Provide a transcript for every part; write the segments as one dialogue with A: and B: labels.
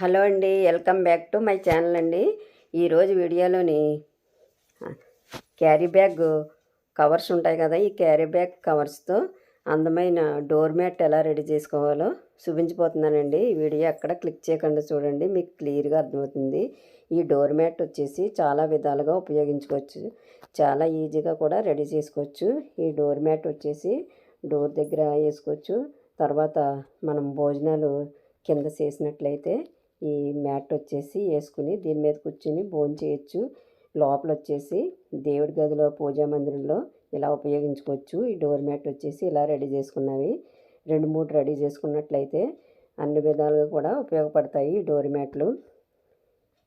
A: Hello అండి welcome back to my channel అండి. ఈరోజు వీడియోలోని క్యారీ బ్యాగ్ కవర్స్ ఉంటాయి కదా ఈ క్యారీ బ్యాగ్ కవర్స్తో అందమైన డోర్ మ్యాట్ ఎలా రెడీ చేసుకోవాలో చూపించిపోతున్నానండి ఈ వీడియో ఎక్కడ క్లిక్ చేయకుండా చూడండి మీకు క్లియర్గా అర్థమవుతుంది. ఈ డోర్ మ్యాట్ వచ్చేసి చాలా విధాలుగా ఉపయోగించుకోవచ్చు చాలా ఈజీగా కూడా రెడీ చేసుకోవచ్చు. ఈ డోర్ మ్యాట్ వచ్చేసి డోర్ దగ్గర వేసుకోవచ్చు. తర్వాత మనం భోజనాలు కింద చేసినట్లయితే ఈ మ్యాట్ వచ్చేసి వేసుకుని దీని మీద కూర్చుని భోజనం చేయొచ్చు. లోపల వచ్చేసి దేవుడి గదిలో పూజా మందిరంలో ఇలా ఉపయోగించుకోవచ్చు. ఈ డోర్ మ్యాట్ వచ్చేసి ఇలా రెడీ చేసుకున్నవి. రెండు మూడు రెడీ చేసుకున్నట్లయితే అన్ని విధాలుగా కూడా ఉపయోగపడతాయి ఈ డోర్ మ్యాట్లు.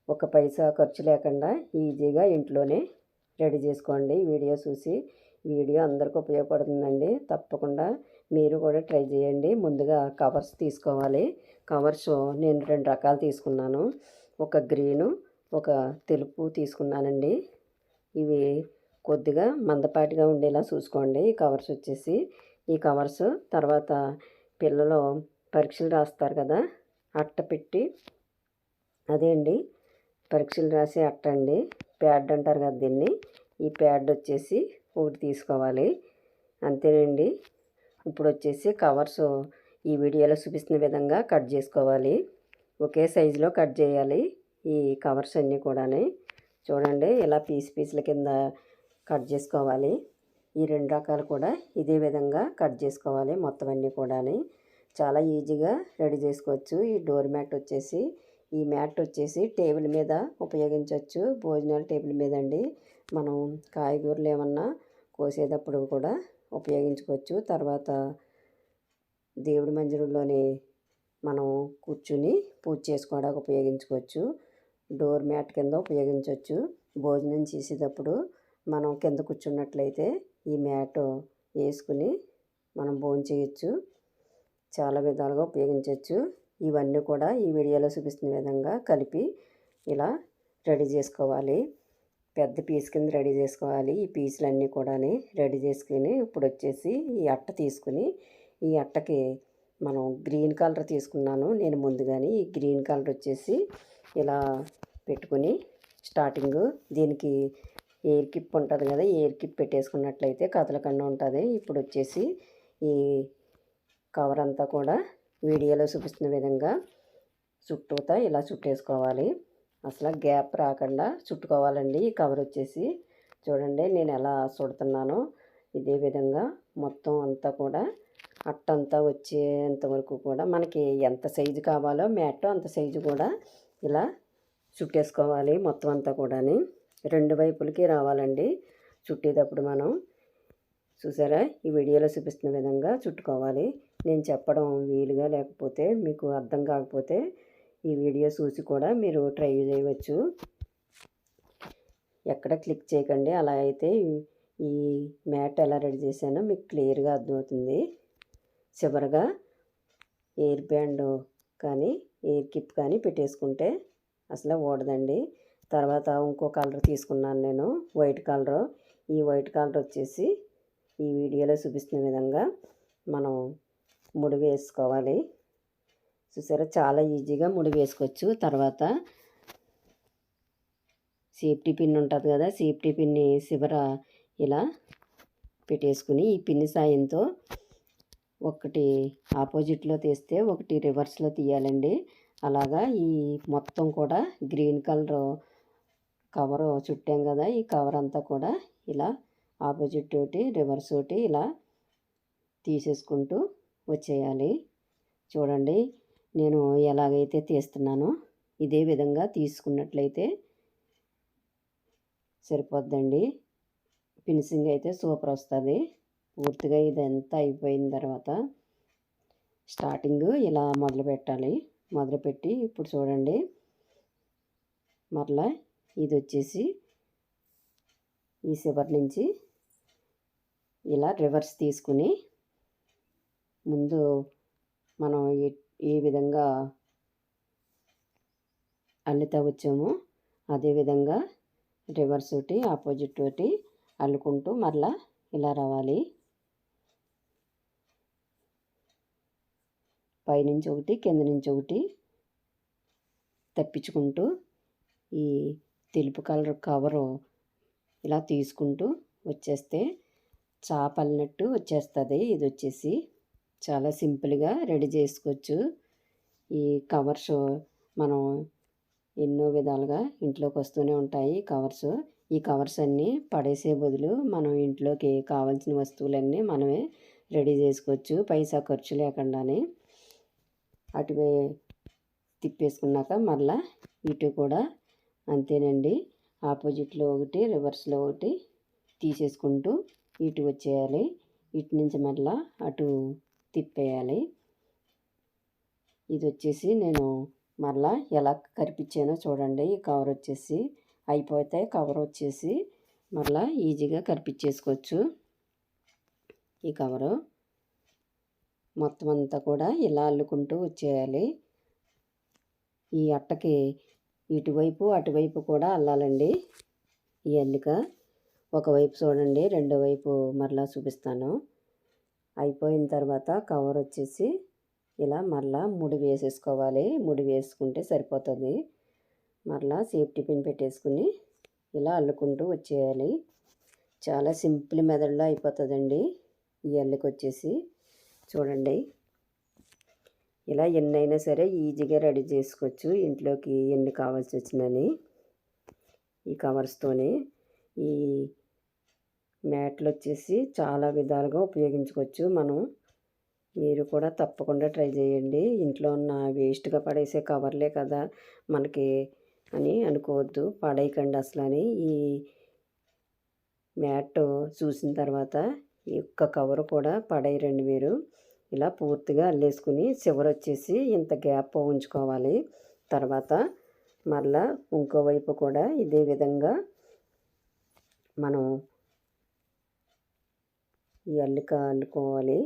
A: ఒక పైసా ఖర్చు లేకుండా ఈజీగా ఇంట్లోనే రెడీ చేసుకోండి. వీడియో చూసి వీడియో అందరికీ ఉపయోగపడుతుందండి. తప్పకుండా మీరు కూడా ట్రై చేయండి. ముందుగా కవర్స్ తీసుకోవాలి. కవర్స్ నేను రెండు రకాలు తీసుకున్నాను. ఒక గ్రీను ఒక తెలుపు తీసుకున్నానండి. ఇవి కొద్దిగా మందపాటిగా ఉండేలా చూసుకోండి. ఈ కవర్స్ వచ్చేసి ఈ కవర్స్ తర్వాత పిల్లలు పరీక్షలు రాస్తారు కదా అట్ట పెట్టి. అదే అండి పరీక్షలు రాసే అట్ట అండి. ప్యాడ్ అంటారు కదా దీన్ని. ఈ ప్యాడ్ వచ్చేసి ఒకటి తీసుకోవాలి. అంతేనండి. ఇప్పుడు వచ్చేసి కవర్స్ ఈ వీడియోలో చూపిస్తున్న విధంగా కట్ చేసుకోవాలి. ఒకే సైజులో కట్ చేయాలి ఈ కవర్స్ అన్నీ కూడా చూడండి ఇలా పీస్ పీసుల కింద కట్ చేసుకోవాలి. ఈ రెండు రకాలు కూడా ఇదే విధంగా కట్ చేసుకోవాలి మొత్తం అన్నీ కూడా చాలా ఈజీగా రెడీ చేసుకోవచ్చు. ఈ డోర్ మ్యాట్ వచ్చేసి ఈ మ్యాట్ వచ్చేసి టేబుల్ మీద ఉపయోగించవచ్చు. భోజనాల టేబుల్ మీద అండి మనం కాయగూరలు ఏమన్నా కోసేటప్పుడు కూడా ఉపయోగించుకోవచ్చు. తర్వాత దేవుడి మందిరంలోనే మనం కూర్చుని పూజ చేసుకోవడానికి ఉపయోగించుకోవచ్చు. డోర్ మ్యాట్ కింద ఉపయోగించవచ్చు. భోజనం చేసేటప్పుడు మనం కింద కూర్చున్నట్లయితే ఈ మ్యాట్ వేసుకుని మనం భోజనం చేయొచ్చు. చాలా విధాలుగా ఉపయోగించవచ్చు. ఇవన్నీ కూడా ఈ వీడియోలో చూపిస్తున్న విధంగా కలిపి ఇలా రెడీ చేసుకోవాలి. పెద్ద పీస్ కింద రెడీ చేసుకోవాలి. ఈ పీసులన్నీ కూడా రెడీ చేసుకుని ఇప్పుడు వచ్చేసి ఈ అట్ట తీసుకుని ఈ అట్టకి మనం గ్రీన్ కలర్ తీసుకున్నాను. నేను ముందుగానే ఈ గ్రీన్ కలర్ వచ్చేసి ఇలా పెట్టుకుని స్టార్టింగ్ దీనికి ఎయిర్ కిప్ ఉంటుంది కదా ఎయిర్ కిప్ పెట్టేసుకున్నట్లయితే కదలకుండా ఉంటుంది. ఇప్పుడు వచ్చేసి ఈ కవర్ అంతా కూడా వీడియోలో చూపిస్తున్న విధంగా చుట్టూతా ఇలా చుట్టేసుకోవాలి. అసలు గ్యాప్ రాకుండా చుట్టుకోవాలండి ఈ కవర్ వచ్చేసి. చూడండి నేను ఎలా చుడుతున్నానో ఇదే విధంగా మొత్తం అంతా కూడా అట్టంతా వచ్చేంత వరకు కూడా మనకి ఎంత సైజు కావాలో మ్యాట్ అంత సైజు కూడా ఇలా చుట్టేసుకోవాలి మొత్తం అంతా కూడా రెండు వైపులకి రావాలండి. చుట్టేటప్పుడు మనం చూసారా? ఈ వీడియోలో చూపిస్తున్న విధంగా చుట్టుకోవాలి. నేను చెప్పడం వీలుగా లేకపోతే మీకు అర్థం కాకపోతే ఈ వీడియో చూసి కూడా మీరు ట్రై చేయవచ్చు. ఎక్కడ క్లిక్ చేయకండి. అలా అయితే ఈ మ్యాట్ ఎలా రెడీ చేశానో మీకు క్లియర్గా అర్థమవుతుంది. చివరగా ఎయిర్ బ్యాండ్ కానీ ఎయిర్ కిప్ కానీ పెట్టేసుకుంటే అసలు ఓడదండి తర్వాత ఇంకో కలర్ తీసుకున్నాను నేను వైట్ కలర్. ఈ వైట్ కలర్ వచ్చేసి ఈ వీడియోలో చూపిస్తున్న విధంగా మనం ముడి వేసుకోవాలి. చూసారా? చాలా ఈజీగా ముడి వేసుకోవచ్చు. తర్వాత సేఫ్టీ పిన్ ఉంటుంది కదా సేఫ్టీ పిన్ని చివర ఇలా పెట్టేసుకుని ఈ పిన్ని సాయంతో ఒకటి ఆపోజిట్లో తీస్తే ఒకటి రివర్స్లో తీయాలండి. అలాగా ఈ మొత్తం కూడా గ్రీన్ కలర్ కవర్ చుట్టాం కదా ఈ కవర్ అంతా కూడా ఇలా ఆపోజిట్ ఒకటి రివర్స్ ఒకటి ఇలా తీసేసుకుంటూ వచ్చేయాలి. చూడండి నేను ఎలాగైతే తీస్తున్నానో ఇదే విధంగా తీసుకున్నట్లయితే సరిపోద్దండి. ఫినిషింగ్ అయితే సూపర్ వస్తుంది. పూర్తిగా ఇదంతా అయిపోయిన తర్వాత స్టార్టింగ్ ఇలా మొదలు పెట్టాలి. మొదలుపెట్టి ఇప్పుడు చూడండి. మరలా ఇది వచ్చేసి ఈ చివరి నుంచి ఇలా రివర్స్ తీసుకుని ముందు మనం ఏ విధంగా అల్లుతా వచ్చామో అదేవిధంగా రివర్స్ ఒకటి ఆపోజిట్ ఒకటి అల్లుకుంటూ మరలా ఇలా రావాలి. పైనుంచి ఒకటి కింద నుంచి ఒకటి తప్పించుకుంటూ ఈ తెలుపు కలర్ కవరు ఇలా తీసుకుంటూ వచ్చేస్తే చాపలినట్టు వచ్చేస్తుంది. ఇది వచ్చేసి చాలా సింపుల్గా రెడీ చేసుకోవచ్చు. ఈ కవర్స్ మనం ఎన్నో విధాలుగా ఇంట్లోకి వస్తూనే ఉంటాయి కవర్స్. ఈ కవర్స్ అన్నీ పడేసే బదులు మనం ఇంట్లోకి కావాల్సిన వస్తువులన్నీ మనమే రెడీ చేసుకోవచ్చు. పైసా ఖర్చు లేకుండానే. అటువే తిప్పేసుకున్నాక మరలా ఇటు కూడా అంతేనండి. ఆపోజిట్లో ఒకటి రివర్స్లో ఒకటి తీసేసుకుంటూ ఇటు వచ్చేయాలి. ఇటు నుంచి మరలా అటు తిప్పేయాలి. ఇది వచ్చేసి నేను మరలా ఎలా కరిపించానో చూడండి. ఈ కవర్ వచ్చేసి అయిపోతే కవర్ వచ్చేసి మళ్ళా ఈజీగా కరిపించేసుకోవచ్చు. ఈ కవరు మొత్తం అంతా కూడా ఇలా అల్లుకుంటూ వచ్చేయాలి. ఈ అట్టకి ఇటువైపు అటువైపు కూడా అల్లాలండి. ఈ అల్లిక ఒకవైపు చూడండి రెండో వైపు మరలా చూపిస్తాను. అయిపోయిన తర్వాత కవర్ వచ్చేసి ఇలా మరలా ముడి వేసేసుకోవాలి. ముడి వేసుకుంటే సరిపోతుంది. మరలా సేఫ్టీ పిన్ పెట్టేసుకుని ఇలా అల్లుకుంటూ వచ్చేయాలి. చాలా సింపుల్ మెథడ్లో అయిపోతుందండి ఈ అల్లికి వచ్చేసి. చూడండి. ఇలా ఎన్నైనా సరే ఈజీగా రెడీ చేసుకోవచ్చు. ఇంట్లోకి ఎన్ని కావాల్సి వచ్చినని ఈ కవర్స్తోనే ఈ మ్యాట్లు వచ్చేసి చాలా విధాలుగా ఉపయోగించుకోవచ్చు మనం. మీరు కూడా తప్పకుండా ట్రై చేయండి. ఇంట్లో ఉన్న వేస్ట్గా పడేసే కవర్లే కదా మనకి అని అనుకోవద్దు. పడేయకండి అసలు అని. ఈ మ్యాట్ చూసిన తర్వాత ఈ యొక్క కవర్ కూడా పడేయరండి మీరు. ఇలా పూర్తిగా అల్లేసుకుని చివరి వచ్చేసి ఇంత గ్యాప్ ఉంచుకోవాలి. తర్వాత మరలా ఇంకోవైపు కూడా ఇదే విధంగా మనం ఈ అల్లిక అల్లుకోవాలి.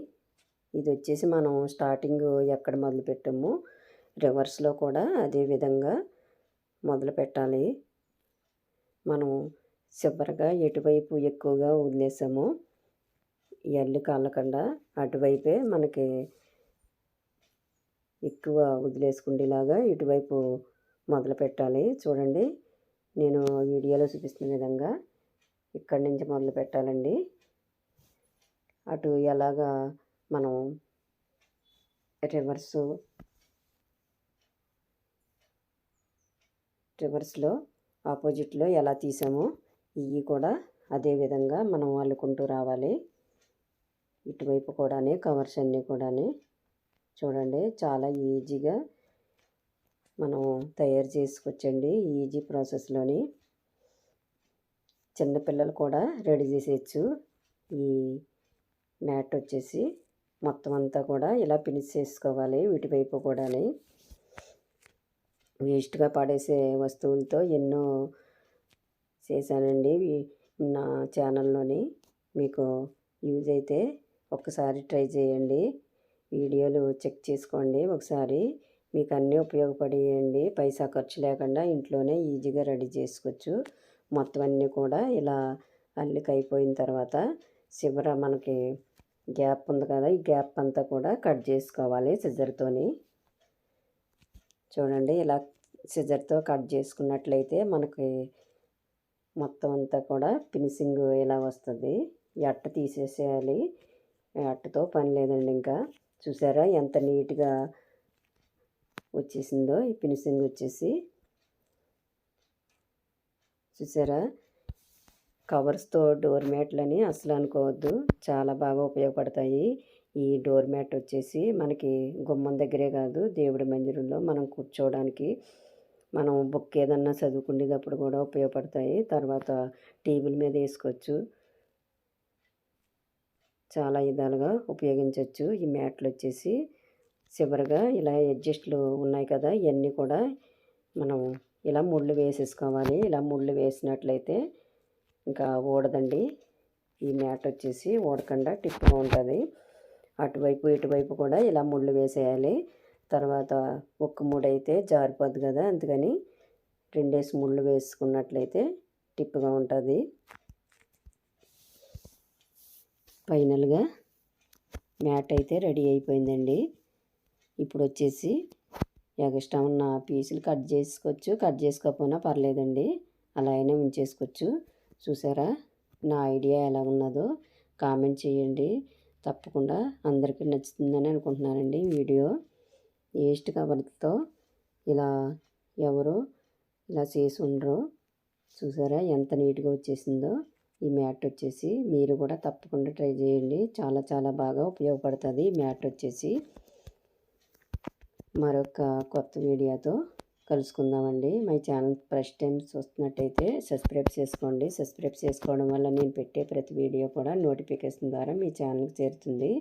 A: ఇది వచ్చేసి మనం స్టార్టింగ్ ఎక్కడ మొదలు పెట్టామో రివర్స్లో కూడా అదే విధంగా మొదలు పెట్టాలి. మనం చివరిగా ఎటువైపు ఎక్కువగా వదిలేసామో ఈ అల్లిక అల్లకుండా అటువైపే మనకి ఎక్కువ వదిలేసుకుండేలాగా ఇటువైపు మొదలు పెట్టాలి. చూడండి నేను వీడియోలో చూపిస్తున్న విధంగా ఇక్కడి నుంచి మొదలు పెట్టాలండి. అటు ఎలాగా మనం రివర్సు రివర్స్లో ఆపోజిట్లో ఎలా తీసామో ఇవి కూడా అదే విధంగా మనం అల్లుకుంటూ రావాలి. ఇటువైపు కూడానే కవర్స్ అన్నీ కూడానే చూడండి. చాలా ఈజీగా మనం తయారు చేసుకోవచ్చండి ఈజీ ప్రాసెస్లోని చిన్నపిల్లలు కూడా రెడీ చేసేయచ్చు. ఈ మ్యాట్ వచ్చేసి మొత్తం అంతా కూడా ఇలా ఫినిష్ చేసుకోవాలి. వీటివైపు కూడా వేస్ట్గా పడేసే వస్తువులతో ఎన్నో చేశానండి. నా ఛానల్లోని మీకు యూజ్ అయితే ఒక్కసారి ట్రై చేయండి. వీడియోలు చెక్ చేసుకోండి ఒకసారి. మీకు అన్నీ ఉపయోగపడేయండి. పైసా ఖర్చు లేకుండా ఇంట్లోనే ఈజీగా రెడీ చేసుకోవచ్చు. మొత్తం అన్నీ కూడా ఇలా అల్లిక అయిపోయిన తర్వాత చివర మనకి గ్యాప్ ఉంది కదా ఈ గ్యాప్ అంతా కూడా కట్ చేసుకోవాలి సిజర్తోని. చూడండి ఇలా సిజర్తో కట్ చేసుకున్నట్లయితే మనకి మొత్తం అంతా కూడా ఫినిషింగ్ ఇలా వస్తుంది. ఎట్ట తీసేసేయాలి? అట్టతో పని లేదండి ఇంకా. చూసారా ఎంత నీట్గా వచ్చేసిందో ఈ ఫినిషింగ్ వచ్చేసి. చూసారా? కవర్స్తో డోర్ మ్యాట్లని అసలు అనుకోవద్దు. చాలా బాగా ఉపయోగపడతాయి. ఈ డోర్ మ్యాట్ వచ్చేసి మనకి గుమ్మం దగ్గరే కాదు దేవుడి మందిరంలో మనం కూర్చోవడానికి. మనం బుక్ ఏదన్నా చదువుకునేటప్పుడు కూడా ఉపయోగపడతాయి. తర్వాత టేబుల్ మీద వేసుకోవచ్చు. చాలా విధాలుగా ఉపయోగించవచ్చు ఈ మ్యాట్లు వచ్చేసి చివరిగా ఇలా అడ్జస్ట్లు ఉన్నాయి కదా ఇవన్నీ కూడా మనం ఇలా ముళ్ళు వేసేసుకోవాలి. ఇలా ముళ్ళు వేసినట్లయితే ఇంకా ఊడదండి. ఈ మ్యాట్ వచ్చేసి ఊడకుండా టిప్గా ఉంటుంది. అటువైపు ఇటువైపు కూడా ఇలా ముళ్ళు వేసేయాలి. తర్వాత ఒక్క ముడి అయితే జారిపోద్ది కదా అందుకని రెండేసి ముళ్ళు వేసుకున్నట్లయితే టిప్గా ఉంటుంది. ఫైనల్గా మ్యాట్ అయితే రెడీ అయిపోయిందండి. ఇప్పుడు వచ్చేసి ఎగస్ట్రా ఉన్న పీసులు కట్ చేసుకోవచ్చు కట్ చేసుకోకపోయినా పర్లేదండి. అలా అయినా ఉంచేసుకోవచ్చు. చూసారా? నా ఐడియా ఎలా ఉన్నదో కామెంట్ చేయండి. తప్పకుండా అందరికీ నచ్చుతుందని అనుకుంటున్నానండి వీడియో. వేస్ట్ కవర్తో ఇలా ఎవరు ఇలా చేసి ఉండరు. చూసారా ఎంత నీట్గా వచ్చేసిందో? ఈ మ్యాట్ వచ్చేసి మీరు కూడా తప్పకుండా ట్రై చేయండి. చాలా చాలా బాగా ఉపయోగపడుతుంది ఈ మ్యాట్ వచ్చేసి. మరొక కొత్త వీడియోతో కలుసుకుందామండి. మై ఛానల్ ఫస్ట్ టైం చూస్తున్నట్టయితే సబ్స్క్రైబ్ చేసుకోండి. సబ్స్క్రైబ్ చేసుకోవడం వల్ల నేను పెట్టే ప్రతి వీడియో కూడా నోటిఫికేషన్ ద్వారా మీ ఛానల్కి చేరుతుంది.